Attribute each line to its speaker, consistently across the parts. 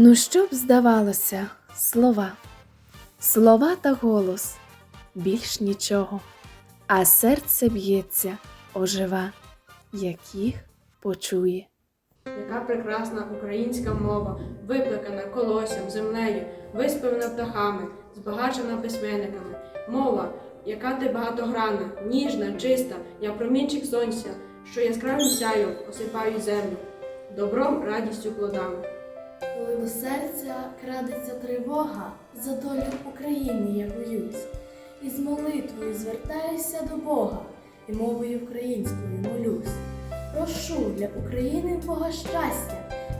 Speaker 1: Ну, що б здавалося, слова, слова та голос, більш нічого, а серце б'ється, ожива, як їх почує.
Speaker 2: Яка прекрасна українська мова, виплакана колоссям, землею, виспівана птахами, збагачена письменниками. Мова, яка ти багатогранна, ніжна, чиста, як промінчик сонця, що яскравим сяєм осипають землю, добром, радістю плодами.
Speaker 3: Коли до серця крадеться тривога, за долю України я боюсь, і з молитвою звертаюся до Бога, і мовою українською молюсь. Прошу для України Бога щастя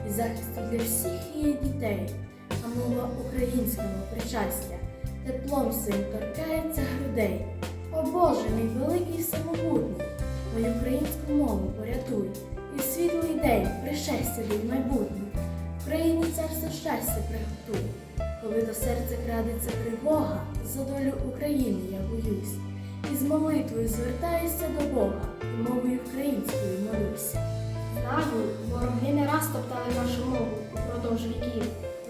Speaker 3: і захисту для всіх її дітей, а мова українського причастя, теплом сим торкається грудей. О Боже, мій великий самобутній, мою українську мову порятуй, і в світлий день пришестя від майбутніх. Україні царство щастя приготуй, коли до серця крадеться тривога, за долю України я боюсь, і з молитвою звертаюся до Бога, і мовою українською молюся.
Speaker 4: Знаю, вороги не раз топтали нашу мову упродовж віків.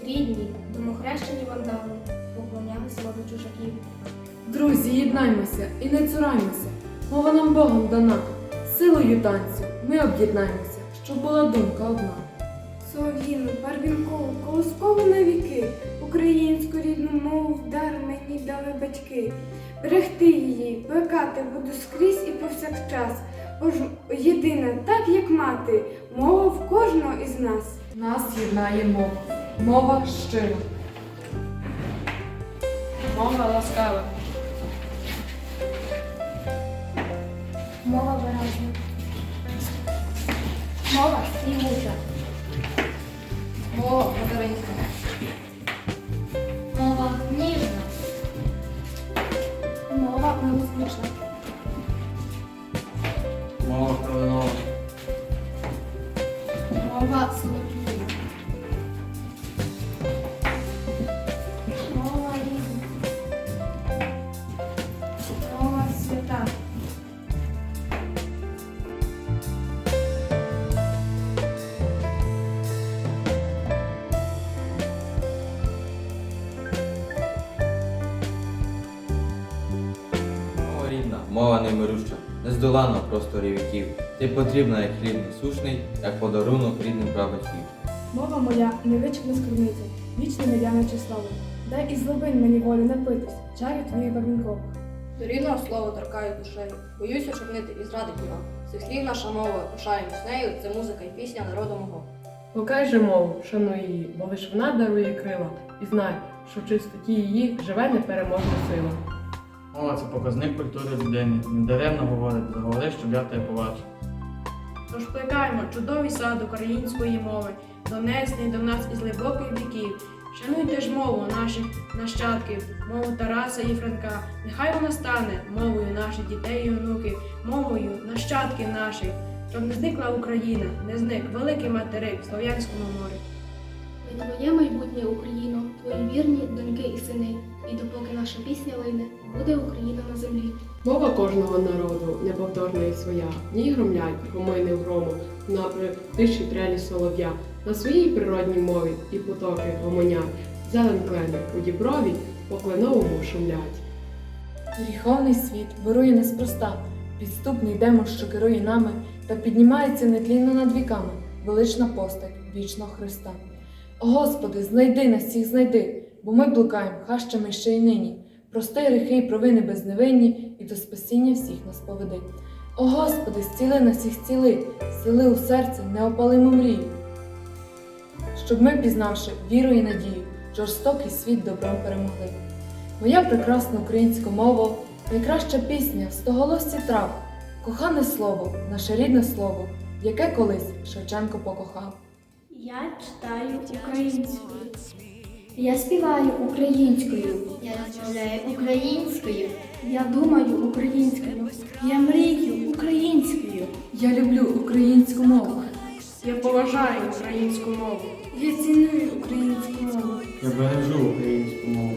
Speaker 4: Рідні, домохрещені вандали, поклонялись мові чужаків.
Speaker 5: Друзі, єднаймося і не цураймося. Мова нам Богом дана. Силою танцю ми об'єднаємося, щоб була думка одна.
Speaker 6: Солов'їну, барвінкову, колоскову на віки, українську рідну мову в дар мені дали батьки. Берегти її, плекати буду скрізь і повсякчас, бо єдина, так як мати, мова в кожного із нас.
Speaker 5: Нас єднає мова. Мова щира.
Speaker 2: Мова ласкава.
Speaker 4: Мова солов'їна. Мова рідна.
Speaker 6: Мова свята.
Speaker 7: Мова рідна, мова немируща, нездолана в просторі віків. Ти потрібна, як хліб насушний, як подарунок рідним прабатьків.
Speaker 8: Мова моя невичерпна скарбниця, вічне нев'яноче слово. Дай із глибин мені волю напитись, чаю твоїх барвінкових.
Speaker 9: До рідного слова торкаю душею, боюся чорнити і зрадить його. Цих слів наша мова, пишаємось нею, це музика і пісня народу мого.
Speaker 5: Покай же мову, шануй її, бо лиш вона дарує крила. І знай, що в чистоті її живе непереможна сила.
Speaker 10: Мова це показник культури людини. Недаремно говорить, заговори, щоб я тебе побачив.
Speaker 2: Тож плекаємо чудовий сад української мови, донесений до нас із глибоких віків. Шануйте ж мову наших нащадків, мову Тараса і Франка. Нехай вона стане мовою наших дітей і онуків, мовою нащадків наших, щоб не зникла Україна, не зник великий материк в Слов'янському морі.
Speaker 4: Твоє майбутнє Україно, твої вірні доньки і сини. І допоки наша пісня лине, буде Україна на землі.
Speaker 5: Мова кожного народу неповторна і своя. В ній громлять гомини в грому, на тиші трелі солов'я. На своїй природній мові і потоки гомонять. Зелен клени у діброві по кленовому шумлять. Гріховний світ вирує неспроста, підступний демон, що керує нами, та піднімається нетлінно над віками, велична постать вічного Христа. О Господи, знайди нас всіх знайди, бо ми блукаємо хащами ще й нині. Прости гріхи й провини безневинні, і до спасіння всіх нас поведи. О Господи, зціли нас всіх зціли, сили у серце неопалиму мрію. Щоб ми, пізнавши віру і надію, жорстокий світ добром перемогли. Моя прекрасна українська мова, найкраща пісня в стоголосці трав, кохане слово, наше рідне слово, яке колись Шевченко покохав.
Speaker 4: Я читаю українською. Я співаю українською. Я розмовляю українською. Я думаю українською. Я мрію українською.
Speaker 5: Я люблю українську мову.
Speaker 2: Я поважаю українську мову.
Speaker 6: Я ціную українську мову.
Speaker 10: Я бережу українську мову.